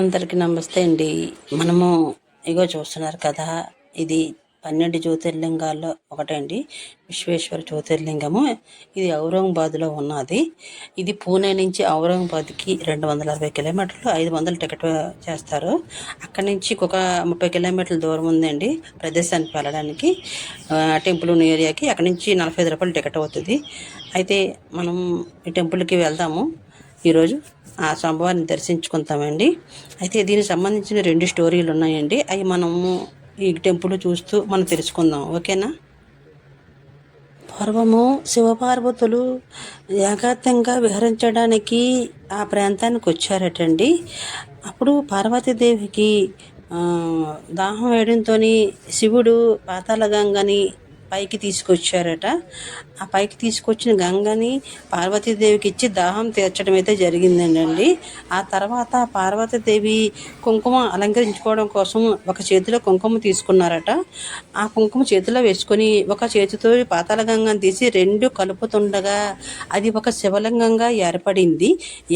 అందరికీ నమస్తే అండి. మనము ఇగో చూస్తున్నారు కదా ఇది పన్నెండు జ్యోతిర్లింగాల్లో ఒకటండి విశ్వేశ్వర జ్యోతిర్లింగము. ఇది ఔరంగాబాద్లో ఉన్నది. ఇది పూణే నుంచి ఔరంగాబాద్కి రెండు వందల అరవై కిలోమీటర్లు ఐదు వందలు టికెట్ చేస్తారు. అక్కడి నుంచి ఒక ముప్పై కిలోమీటర్ల దూరం ఉందండి ప్రదేశానికి వెళ్ళడానికి. టెంపుల్ ఉన్న ఏరియాకి అక్కడి నుంచి నలభై ఐదు రూపాయలు టికెట్ అవుతుంది. అయితే మనం ఈ టెంపుల్కి వెళ్దాము. ఈరోజు ఆ స్వామివారిని దర్శించుకుంటామండి. అయితే దీనికి సంబంధించిన రెండు స్టోరీలు ఉన్నాయండి. అవి మనము ఈ టెంపుల్ చూస్తూ మనం తెలుసుకుందాం. ఓకేనా? పూర్వము శివపార్వతులు ఏకాంతంగా విహరించడానికి ఆ ప్రాంతానికి వచ్చారటండి. అప్పుడు పార్వతీదేవికి దాహం వేయడంతో శివుడు పాతాళగంగని పైకి తీసుకొచ్చారట. ఆ పైకి తీసుకొచ్చిన గంగని పార్వతీదేవికి ఇచ్చి దాహం తీర్చడం అయితే జరిగిందండి. ఆ తర్వాత పార్వతీదేవి కుంకుమ అలంకరించుకోవడం కోసం ఒక చేతిలో కుంకుమ తీసుకున్నారట. ఆ కుంకుమ చేతిలో వేసుకొని ఒక చేతితో పాతాల గంగని తీసి రెండు కలుపుతుండగా అది ఒక శివలింగంగా ఏర్పడింది.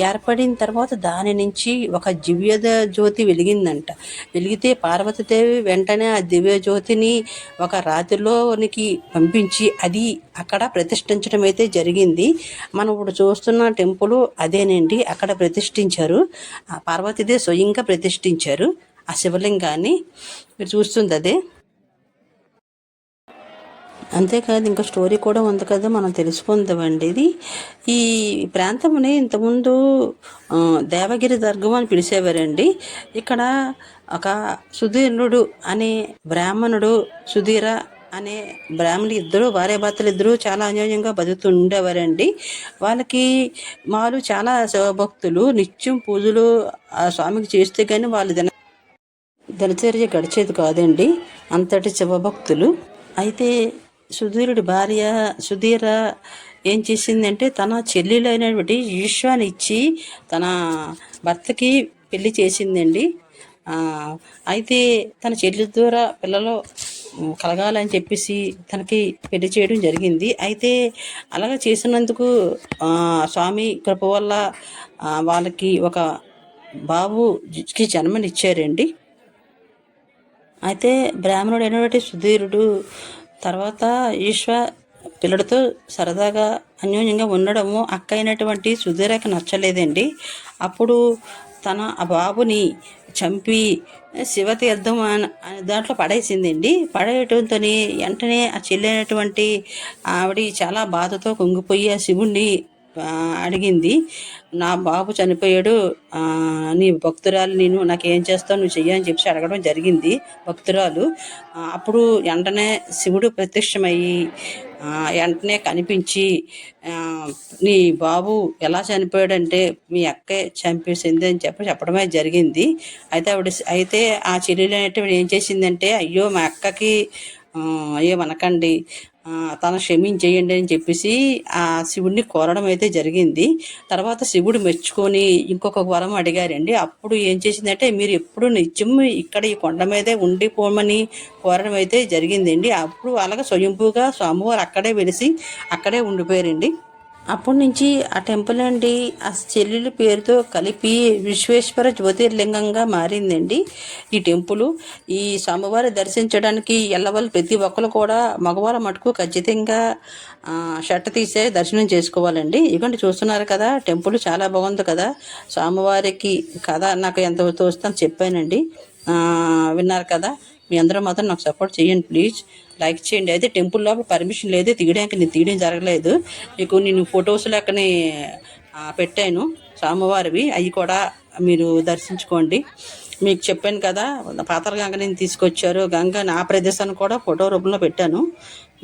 ఏర్పడిన తర్వాత దాని నుంచి ఒక దివ్య జ్యోతి వెలిగిందంట. వెలిగితే పార్వతీదేవి వెంటనే ఆ దివ్య జ్యోతిని ఒక రాతిలోనికి పంపించి అది అక్కడ ప్రతిష్ఠించడం అయితే జరిగింది. మనం ఇప్పుడు చూస్తున్న టెంపుల్ అదేనండి. అక్కడ ప్రతిష్ఠించారు. పార్వతీదేవి స్వయంగా ప్రతిష్ఠించారు. ఆ శివలింగాన్ని మీరు చూస్తుంది అదే. అంతేకాదు ఇంకా స్టోరీ కూడా ఉంది కదా మనం తెలుసుకుందామండి ఇది. ఈ ప్రాంతంని ఇంతకుముందు దేవగిరి దుర్గం అని పిలిచేవారండి. ఇక్కడ ఒక సుధీర్ణుడు అనే బ్రాహ్మణుడు సుధీర అనే బ్రాహ్మణులు ఇద్దరు భార్యాభర్తలు ఇద్దరు చాలా అన్యోన్యంగా బతుకుతుండేవారండి. వాళ్ళకి వాళ్ళు చాలా శివభక్తులు నిత్యం పూజలు ఆ స్వామికి చేస్తే కానీ వాళ్ళు దిన దినచర్య గడిచేది కాదండి. అంతటి శివభక్తులు. అయితే సుధీరుడి భార్య సుధీర ఏం చేసిందంటే తన చెల్లెలైనటువంటి ఈశ్వాని ఇచ్చి తన భర్తకి పెళ్ళి చేసిందండి. అయితే తన చెల్లి ద్వారా పిల్లలు కలగాలని చెప్పేసి తనకి పెళ్ళి చేయడం జరిగింది. అయితే అలాగ చేసినందుకు స్వామి కృప వల్ల వాళ్ళకి ఒక బాబుకి జన్మనిచ్చారండి. అయితే బ్రాహ్మణుడు అయినటువంటి సుధీరుడు తర్వాత ఈశ్వ పిల్లడితో సరదాగా అన్యోన్యంగా ఉండడము అక్క అయినటువంటి సుధీరకి నచ్చలేదండి. అప్పుడు తన ఆ బాబుని చంపి శివతీర్థం అన- అనే దాంట్లో పడేసిందండి. పడేయటంతో వెంటనే ఆ చెల్లైనటువంటి ఆవిడ చాలా బాధతో కుంగిపోయి ఆ శివుణ్ణి అడిగింది. నా బాబు చనిపోయాడు. నీ భక్తురాలు నేను నాకేం చేస్తావు? నువ్వు చెయ్యని చెప్పి అడగడం జరిగింది భక్తురాలు. అప్పుడు వెంటనే శివుడు ప్రత్యక్షమయ్యి వెంటనే కనిపించి నీ బాబు ఎలా చనిపోయాడంటే మీ అక్కే చంపేసింది అని చెప్పి చెప్పడమే జరిగింది. అయితే ఆవిడ అయితే ఆ చెల్లెలు అనేటువంటి ఏం చేసిందంటే అయ్యో మా అక్కకి ఏమనకండి. తను క్షమించేయండి అని చెప్పేసి ఆ శివుడిని కోరడం అయితే జరిగింది. తర్వాత శివుడు మెచ్చుకొని ఇంకొక వరం అడిగారండి. అప్పుడు ఏం చేసిందంటే మీరు ఎప్పుడు నిత్యం ఇక్కడ ఈ కొండ మీదే ఉండిపోమని కోరడం అయితే జరిగిందండి. అప్పుడు అలాగే స్వయంభూగా స్వామివారు అక్కడే వెలిసి అక్కడే ఉండిపోయారండి. అప్పటి నుంచి ఆ టెంపుల్ అండి ఆ చెల్లెలి పేరుతో కలిపి విశ్వేశ్వర జ్యోతిర్లింగంగా మారిందండి ఈ టెంపుల్. ఈ స్వామివారి దర్శించడానికి ఎల్లవాళ్ళు ప్రతి ఒక్కరు కూడా మగవాళ్ళ మటుకు ఖచ్చితంగా షట్ట షర్ట్ తీసే దర్శనం చేసుకోవాలండి. ఇవ్వండి చూస్తున్నారు కదా టెంపుల్ చాలా బాగుంది కదా. స్వామివారికి కథ నాకు ఎంత తోస్తుందో చెప్పానండి. విన్నారు కదా. మీ అందరూ మాత్రం నాకు సపోర్ట్ చేయండి ప్లీజ్ లైక్ చేయండి. అయితే టెంపుల్ లోపల పర్మిషన్ లేదు తీయడానికి నేను తీయడం జరగలేదు. మీకు నేను ఫొటోస్ లెక్కని పెట్టాను. స్వామివారివి అవి కూడా మీరు దర్శించుకోండి. మీకు చెప్పాను కదా పాతర గంగ నేను తీసుకొచ్చారు. గంగ నా ప్రదేశాన్ని కూడా ఫోటో రూపంలో పెట్టాను.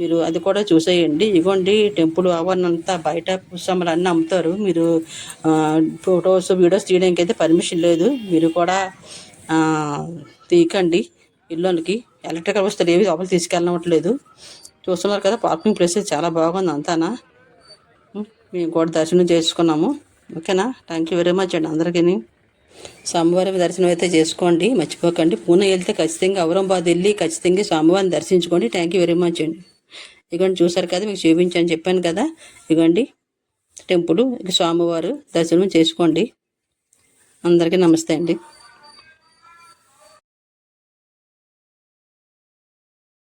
మీరు అది కూడా చూసేయండి. ఇగోండి టెంపుల్ ఆవరణ అంతా బయట పుస్తములు అన్నీ అమ్ముతారు. మీరు ఫొటోస్ వీడియోస్ తీయడానికి అయితే పర్మిషన్ లేదు. మీరు కూడా ఆ, తీయకండి. ఇల్లుకి ఎలక్ట్రికల్ వస్తువులు ఏవి లోపల తీసుకెళ్ళనట్లేదు చూస్తున్నారు కదా పార్కింగ్ ప్లేస్ చాలా బాగుంది అంతానా? మేము కూడా దర్శనం చేసుకున్నాము. ఓకేనా? థ్యాంక్ యూ వెరీ మచ్ అండి అందరికీ. స్వామివారి దర్శనం అయితే చేసుకోండి మర్చిపోకండి. పూణే వెళ్తే ఖచ్చితంగా ఔరంగాబాద్ వెళ్ళి ఖచ్చితంగా స్వామివారిని దర్శించుకోండి. థ్యాంక్ యూ వెరీ మచ్ అండి. ఇగోండి చూసారు కదా మీకు చూపించాను చెప్పాను కదా. ఇగోండి టెంపుల్ ఇక స్వామివారు దర్శనం చేసుకోండి. అందరికీ నమస్తే అండి.